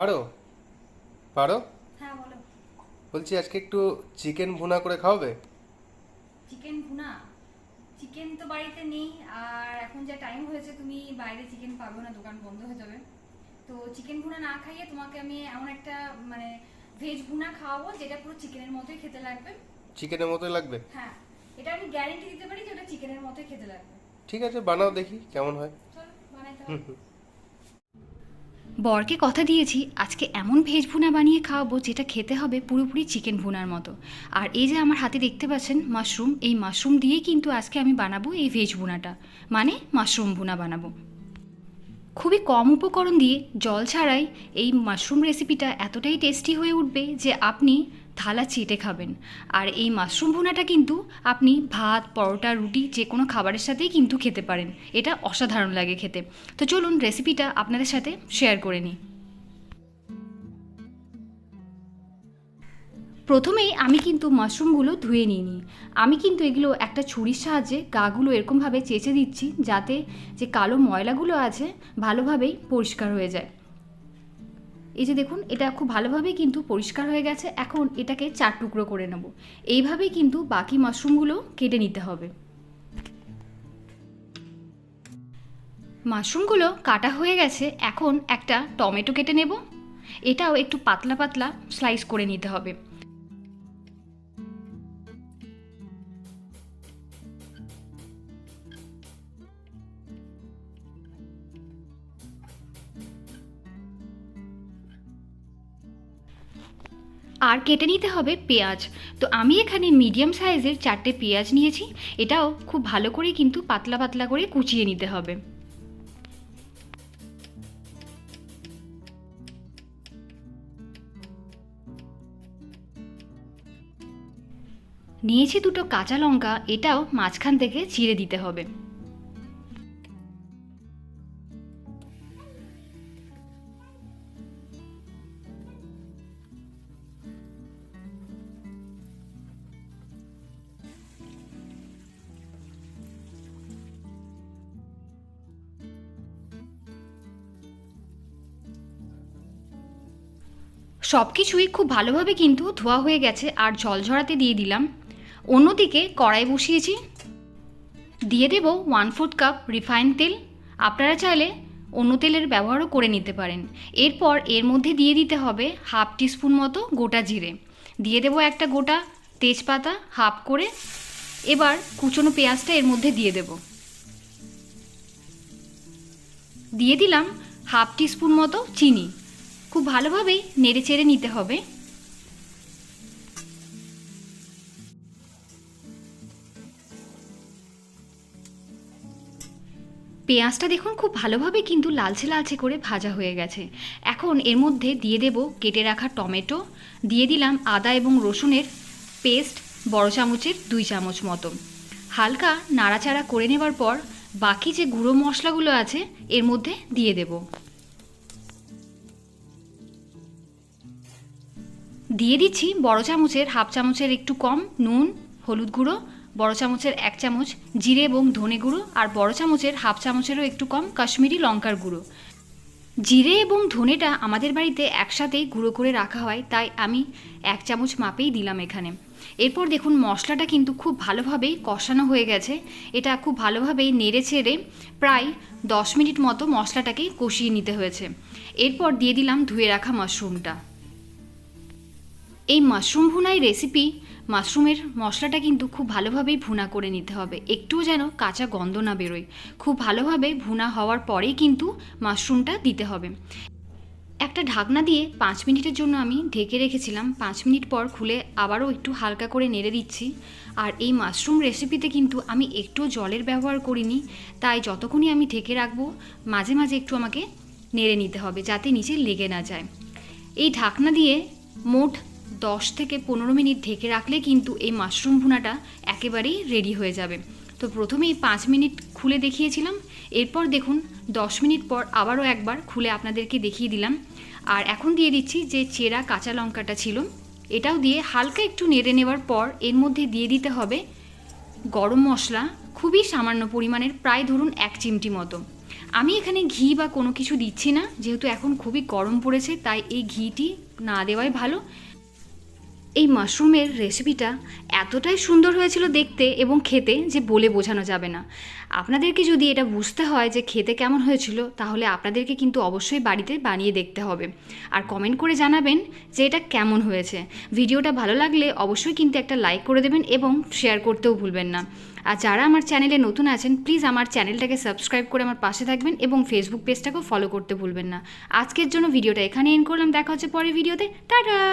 পারো? পারো? হ্যাঁ বলো। বলছি আজকে একটু চিকেন ভুনা করে খাওয়াবে? চিকেন ভুনা? চিকেন তো বাড়িতে নেই আর এখন যা টাইম হয়েছে তুমি বাইরে চিকেন পাবে না দোকান বন্ধ হয়ে যাবে। তো চিকেন ভুনা না খাইয়ে তোমাকে আমি এমন একটা মানে ভেজ ভুনা খাওয়াবো যেটা পুরো চিকেনের মতোই খেতে লাগবে। চিকেনের মতোই লাগবে? হ্যাঁ। এটা আমি গ্যারেন্টি দিতে পারি যে ওটা চিকেনের মতোই খেতে লাগবে। ঠিক আছে বানাও দেখি কেমন হয়। চলো বানাইতে হুম হুম। বরকে কথা দিয়েছি, আজকে এমন ভেজ ভুনা বানিয়ে খাওয়াবো যেটা খেতে হবে পুরোপুরি চিকেন ভুনার মতো। আর এই যে আমার হাতে দেখতে পাচ্ছেন মাশরুম এই মাশরুম দিয়ে কিন্তু আজকে আমি বানাবো এই ভেজ ভুনাটা। মানে মাশরুম ভুনা বানাবো। খুবই কম উপকরণ দিয়ে জল ছাড়াই এই মাশরুম রেসিপিটা এতটাই টেস্টি হয়ে উঠবে যে আপনি থালা চেটে খাবেন। আর এই মাশরুম ভুনাটা কিন্তু আপনি ভাত, পরোটা, রুটি যে কোনো খাবারের সাথেই কিন্তু খেতে পারেন। এটা অসাধারণ লাগে খেতে। তো চলুন রেসিপিটা আপনাদের সাথে শেয়ার করে নিই। প্রথমেই আমি কিন্তু মাশরুমগুলো ধুয়ে নিয়ে নিই আমি কিন্তু এগুলো একটা ছুরির সাহায্যে গাগুলো এরকমভাবে চেঁচে দিচ্ছি যাতে যে কালো ময়লাগুলো আছে ভালোভাবেই পরিষ্কার হয়ে যায়। এই যে দেখুন, এটা খুব ভালোভাবেই কিন্তু পরিষ্কার হয়ে গেছে। এখন এটাকে চার টুকরো করে নেব। এইভাবেই কিন্তু বাকি মাশরুমগুলো কেটে নিতে হবে। মাশরুমগুলো কাটা হয়ে গেছে। এখন একটা টমেটো কেটে নেব। এটাও একটু পাতলা পাতলা স্লাইস করে নিতে হবে। আর কেটে নিতে হবে পেঁয়াজ। তো আমি এখানে মিডিয়াম সাইজের চারটে পেঁয়াজ নিয়েছি। এটাও খুব ভালো করে কিন্তু পাতলা পাতলা করে কুচিয়ে নিতে হবে। নিয়েছি দুটো কাঁচা লঙ্কা। এটাও মাঝখান থেকে চিড়ে দিতে হবে। সব কিছুই খুব ভালোভাবে কিন্তু ধোয়া হয়ে গেছে আর জল ঝরাতে দিয়ে দিলাম। অন্যদিকে কড়াই বসিয়েছি। দিয়ে দেব ওয়ান ফোর্থ কাপ রিফাইন তেল। আপনারা চাইলে অন্য তেলের ব্যবহারও করে নিতে পারেন। এরপর এর মধ্যে দিয়ে দিতে হবে হাফ টিস্পুন মতো গোটা জিরে। দিয়ে দেব একটা গোটা তেজপাতা হাফ করে। এবার কুচনো পেঁয়াজটা এর মধ্যে দিয়ে দেব। দিয়ে দিলাম হাফ টিস্পুন মতো চিনি। খুব ভালোভাবেই নেড়ে চেড়ে নিতে হবে। পেঁয়াজটা দেখুন খুব ভালোভাবে কিন্তু লালচে লালচে করে ভাজা হয়ে গেছে। এখন এর মধ্যে দিয়ে দেব কেটে রাখা টমেটো, দিয়ে দিলাম আদা এবং রসুনের পেস্ট বড় চামচের দুই চামচ মতো। হালকা নাড়াচাড়া করে নেবার পর বাকি যে গুঁড়ো মশলাগুলো আছে এর মধ্যে দিয়ে দেবো। দিয়ে দিচ্ছি বড় চামচের হাফ চামচের একটু কম নুন, হলুদ গুঁড়ো, বড় চামচের এক চামচ জিরে এবং ধনে গুঁড়ো আর বড় চামচের হাফ চামচেরও একটু কম কাশ্মীরি লঙ্কার গুঁড়ো। জিরে এবং ধনেটা আমাদের বাড়িতে একসাথেই গুঁড়ো করে রাখা হয়, তাই আমি এক চামচ মাপেই দিলাম এখানে। এরপর দেখুন মশলাটা কিন্তু খুব ভালোভাবেই কষানো হয়ে গেছে। এটা খুব ভালোভাবেই নেড়ে ছেড়ে প্রায় দশ মিনিট মতো মশলাটাকে কষিয়ে নিতে হয়েছে। এরপর দিয়ে দিলাম ধুয়ে রাখা মাশরুমটা। এই মাশরুম ভুনাই রেসিপি মাশরুমের মশলাটা কিন্তু খুব ভালোভাবেই ভুনা করে নিতে হবে। একটুও যেন কাঁচা গন্ধ না বেরোয়। খুব ভালোভাবে ভুনা হওয়ার পরেই কিন্তু মাশরুমটা দিতে হবে। একটা ঢাকনা দিয়ে পাঁচ মিনিটের জন্য আমি ঢেকে রেখেছিলাম। পাঁচ মিনিট পর খুলে আবারও একটু হালকা করে নেড়ে দিচ্ছি। আর এই মাশরুম রেসিপিতে কিন্তু আমি একটু জলের ব্যবহার করিনি। তাই যতক্ষণই আমি ঢেকে রাখব, মাঝে মাঝে একটু আমাকে নেড়ে নিতে হবে যাতে নিচে লেগে না যায়। এই ঢাকনা দিয়ে মোট দশ থেকে পনেরো মিনিট ঢেকে রাখলে কিন্তু এই মাশরুম ভুনাটা একেবারেই রেডি হয়ে যাবে। তো প্রথমেই পাঁচ মিনিট খুলে দেখিয়েছিলাম, এরপর দেখুন দশ মিনিট পর আবারও একবার খুলে আপনাদেরকে দেখিয়ে দিলাম। আর এখন দিয়ে দিচ্ছি যে চেরা কাঁচা লঙ্কাটা ছিল, এটাও দিয়ে হালকা একটু নেড়ে নেওয়ার পর এর মধ্যে দিয়ে দিতে হবে গরম মশলা, খুবই সামান্য পরিমাণের, প্রায় ধরুন এক চিমটি মতো। আমি এখানে ঘি বা কোনো কিছু দিচ্ছি না, যেহেতু এখন খুবই গরম পড়েছে, তাই এই ঘিটি না দেওয়াই ভালো। এই মাশরুমের রেসিপিটা এতটাই সুন্দর হয়েছিল দেখতে এবং খেতে যে বলে বোঝানো যাবে না। আপনাদেরকে যদি এটা বুঝতে হয় যে খেতে কেমন হয়েছিল, তাহলে আপনাদেরকে কিন্তু অবশ্যই বাড়িতে বানিয়ে দেখতে হবে। আর কমেন্ট করে জানাবেন যে এটা কেমন হয়েছে। ভিডিওটা ভালো লাগলে অবশ্যই কিন্তু একটা লাইক করে দেবেন এবং শেয়ার করতেও ভুলবেন না। আর যারা আমার চ্যানেলে নতুন আছেন প্লিজ আমার চ্যানেলটাকে সাবস্ক্রাইব করে আমার পাশে থাকবেন এবং ফেসবুক পেজটাকেও ফলো করতে ভুলবেন না। আজকের জন্য ভিডিওটা এখানে এন্ড করলাম। দেখা হচ্ছে পরের ভিডিওতে। টাটা